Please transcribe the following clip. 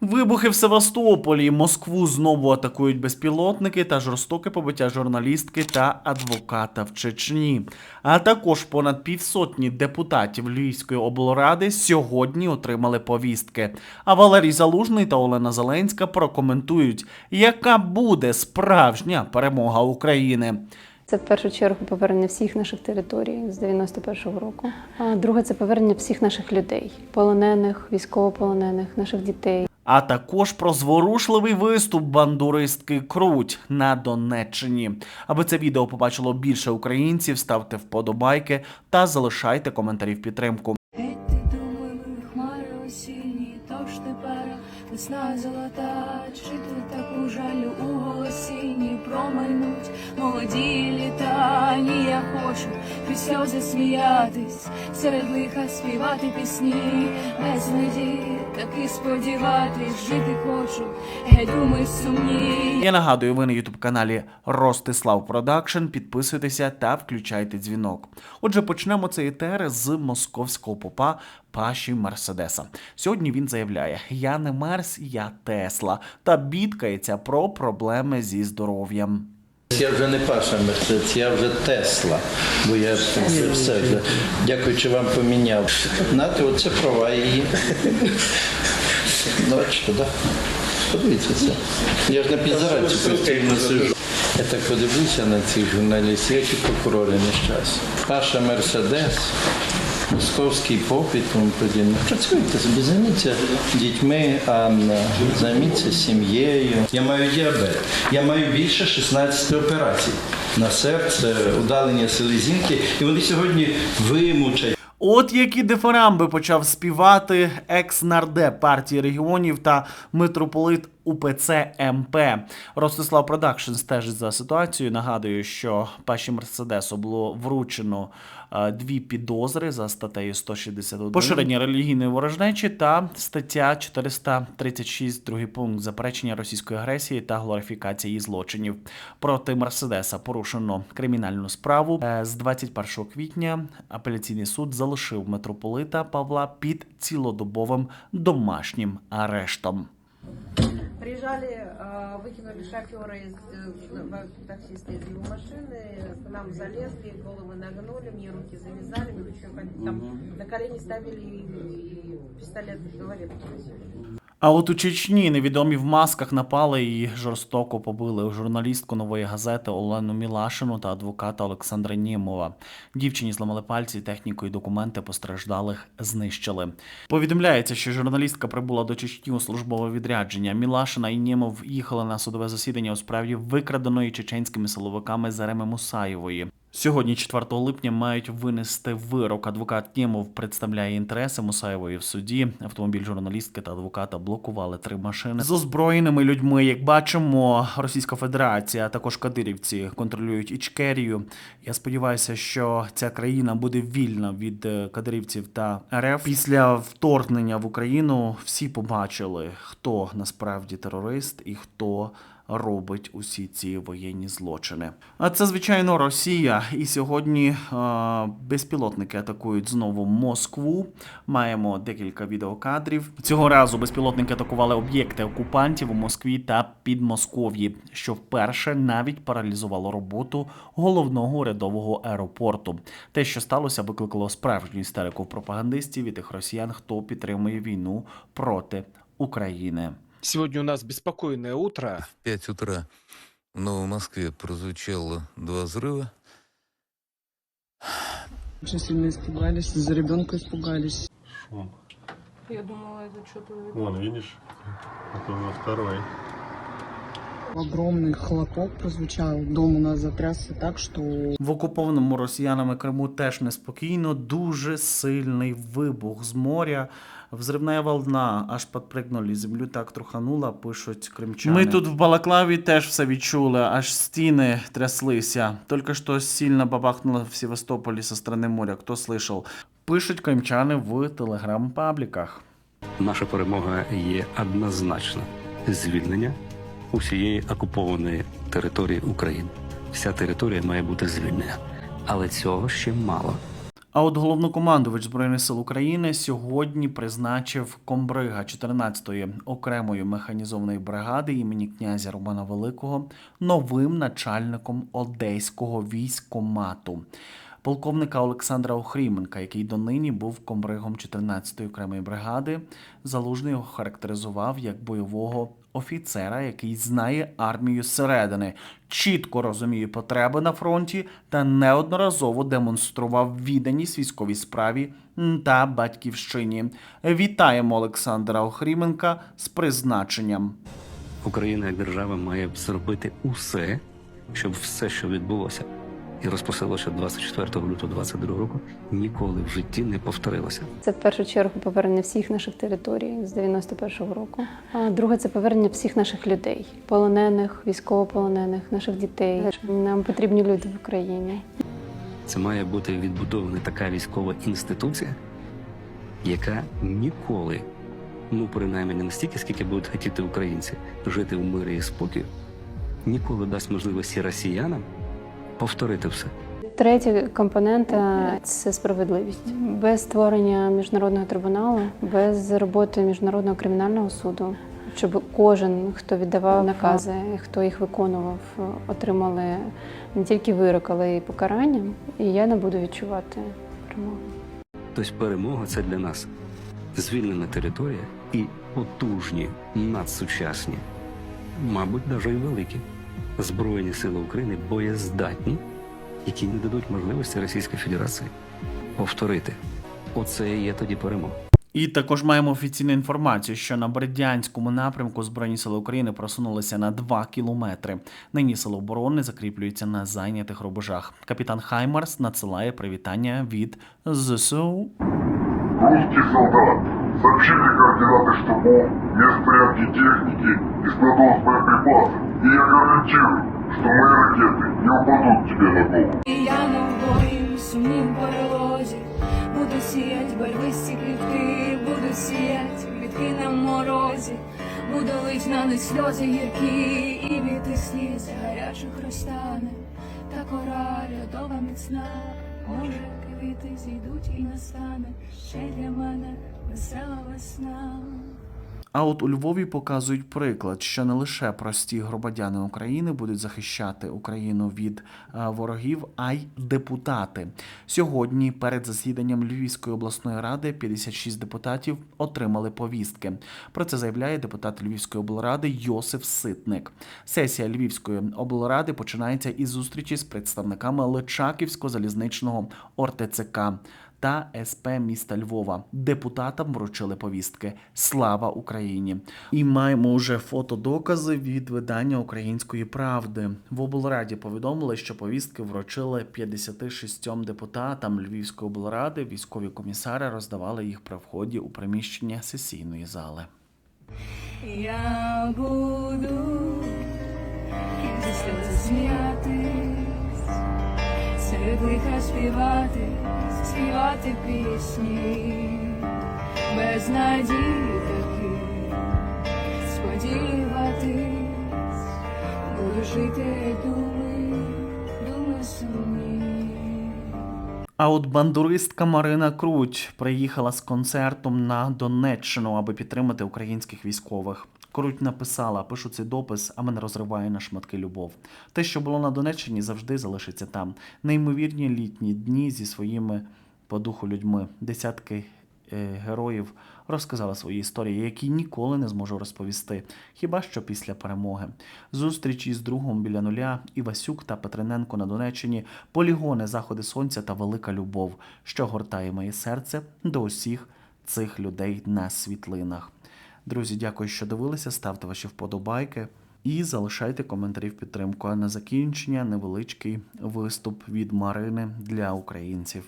Вибухи в Севастополі. Москву знову атакують безпілотники та жорстоке побиття журналістки та адвоката в Чечні. А також понад півсотні депутатів Львівської облради сьогодні отримали повістки. А Валерій Залужний та Олена Зеленська прокоментують, яка буде справжня перемога України. Це в першу чергу повернення всіх наших територій з 91-го року. А друге це повернення всіх наших людей, полонених, військовополонених, наших дітей. А також про зворушливий виступ бандуристки Круть на Донеччині. Аби це відео побачило більше українців, ставте вподобайки та залишайте коментарі в підтримку. Весна золота, чи тут таку жалю у голосінні промайнуть молоді літа. Я хочу крізь сльози сміятись, серед лиха співати пісні, без надії, таки сподіватись, жити хочу, геть думи сумні. Я нагадую, ви на ютуб каналі Ростислав Продакшн. Підписуйтеся та включайте дзвінок. Отже, почнемо цей етер з московського попа Паші Мерседеса. Сьогодні він заявляє: Я не Мерс, я Тесла, та бідкається про проблеми зі здоров'ям. Я вже не Паша Мерседес, я вже Тесла, бо я все вже, дякуючи вам поміняв. Знаєте, оце права її. Ну, Бачите, так? Подивіться це. Я ж на підзаранці постійно сижу. Я так подивлюся на цих журналістів, які прокурори нещасні. Паша Мерседес, московський поп і тому подібне. Працюйте собі, займіться дітьми, Анна, займіться сім'єю. Я маю діабет. Я маю більше 16 операцій на серце, удалення селезінки, і вони сьогодні вимучать. От які дифирамби почав співати екс-нардеп партії регіонів та митрополит УПЦ МП. Ростислав Продакшн стежить за ситуацією. Нагадую, що Паші Мерседесу було вручено е, дві підозри за статтею 161 поширення релігійної ворожнечі та стаття 436, другий пункт заперечення російської агресії та глорифікації злочинів. Проти Мерседеса порушено кримінальну справу. Е, З 21 квітня апеляційний суд залишив митрополита Павла під цілодобовим домашнім арештом. Приезжали, э, выкинули шофера из э, таксиста из его машины, к нам залезли, головы нагнули, мне руки завязали, мы еще там на колени ставили и, и пистолет в голове подносили. А от у Чечні невідомі в масках напали і жорстоко побили журналістку нової газети Олену Мілашину та адвоката Олександра Німова. Дівчині зламали пальці, техніку і документи постраждалих знищили. Повідомляється, що журналістка прибула до Чечні у службове відрядження. Мілашина і Німов їхали на судове засідання у справі викраденої чеченськими силовиками Зареми Мусаєвої. Сьогодні, 4 липня, мають винести вирок. Адвокат Нємов представляє інтереси Мусаєвої в суді. Автомобіль журналістки та адвоката блокували три машини з озброєними людьми. Як бачимо, Російська Федерація, а також кадирівці контролюють Ічкерію. Я сподіваюся, що ця країна буде вільна від е, кадирівців та РФ. Після вторгнення в Україну всі побачили, хто насправді терорист і хто робить усі ці воєнні злочини. А це звичайно Росія. І сьогодні е, безпілотники атакують знову Москву. Маємо декілька відеокадрів. Цього разу безпілотники атакували об'єкти окупантів у Москві та Підмосков'ї, що вперше навіть паралізувало роботу головного урядового аеропорту. Те, що сталося, викликало справжню істерику пропагандистів і тих росіян, хто підтримує війну проти України. Сегодня у нас беспокойное утро. В 5 утра в Новой Москве прозвучало два взрыва. Очень сильно испугались, за ребенка испугались. Шум. Я думала, это что-то... Вон, видишь? Это уже второй. Огромный хлопок прозвучал, дом у нас затрясся так, что В окупованому росіянами Криму теж неспокійно, дуже сильний вибух з моря. Взривна волна аж підпригнули, землю так труханула, пишуть кримчани. Ми тут в Балаклаві теж все відчули, аж стіни тряслися. Тільки що сильно бабахнуло в Севастополі со сторони моря. Хто слышав? Пишуть кримчани в телеграм-пабліках. Наша перемога є однозначна звільнення усієї окупованої території України. Вся територія має бути звільнена. Але цього ще мало. А от головнокомандувач Збройних сил України сьогодні призначив комбрига 14-ї окремої механізованої бригади імені князя Романа Великого новим начальником одеського військомату. Полковника Олександра Охріменка, який донині був комбригом 14-ї окремої бригади, залужний його характеризував як бойового офіцера, який знає армію зсередини, чітко розуміє потреби на фронті та неодноразово демонстрував відданість військовій справі та батьківщині. Вітаємо Олександра Охріменка з призначенням. Україна як держава має зробити усе, щоб все, що відбулося і розпосилося 24 лютого 22 року, ніколи в житті не повторилося. Це в першу чергу повернення всіх наших територій з 91-го року. А друге це повернення всіх наших людей, полонених, військовополонених, наших дітей. Нам потрібні люди в Україні. Це має бути відбудована така військова інституція, яка ніколи, ну принаймні не настільки, скільки будуть хотіти українці жити в мирі і спокій, ніколи дасть можливості росіянам повторити все. Третя компонента це справедливість. Без створення міжнародного трибуналу, без роботи міжнародного кримінального суду, щоб кожен, хто віддавав накази, хто їх виконував, отримали не тільки вирок, але й покарання. І я не буду відчувати перемогу. Тобто перемога це для нас звільнена територія і потужні, надсучасні, мабуть, навіть і великі Збройні сили України боєздатні, які не дадуть можливості Російській Федерації повторити. Оце і є тоді перемога. І також маємо офіційну інформацію, що на Бердянському напрямку Збройні сили України просунулися на 2 кілометри. Нині сили оборони закріплюються на зайнятих рубежах. Капітан Хаймарс надсилає привітання від ЗСУ. Русский солдат. Сообщили координаты штабов, мест стоянки техники и складов с боеприпасами. И я гарантирую, что мои ракеты не упадут тебе на голову. І я не в сумнім перелозі Буду сіять барвисті квітки, буду сіять квітки на морозі, буду лить на них сльози гіркі, і від тих сліз гарячих розтане, та кора льодова міцна, може квіти зійдуть і настане ще для мене весела весна. А от у Львові показують приклад, що не лише прості громадяни України будуть захищати Україну від е, ворогів, а й депутати. Сьогодні перед засіданням Львівської обласної ради 56 депутатів отримали повістки. Про це заявляє депутат Львівської облради Йосиф Ситник. Сесія Львівської облради починається із зустрічі з представниками Личаківського залізничного ОРТЦК та СП міста Львова. Депутатам вручили повістки. Слава Україні! І маємо уже фотодокази від видання Української правди. В облраді повідомили, що повістки вручили 56 депутатам Львівської облради. Військові комісари роздавали їх при вході у приміщення сесійної зали. Я буду сміятись, серед співати, співати пісні, без надії таки сподіватись, буду жити думи, думи сумні. А от бандуристка Марина Круть приїхала з концертом на Донеччину, аби підтримати українських військових. Круть написала: пишу цей допис, а мене розриває на шматки любов. Те, що було на Донеччині, завжди залишиться там. Неймовірні літні дні зі своїми по духу людьми. Десятки е, героїв розказали свої історії, які ніколи не зможу розповісти, хіба що після перемоги. Зустрічі з другом біля нуля, Івасюк та Петриненко на Донеччині, полігони, заходи сонця та велика любов, що гортає моє серце до усіх цих людей на світлинах. Друзі, дякую, що дивилися. Ставте ваші вподобайки і залишайте коментарі в підтримку. А на закінчення невеличкий виступ від Марини для українців.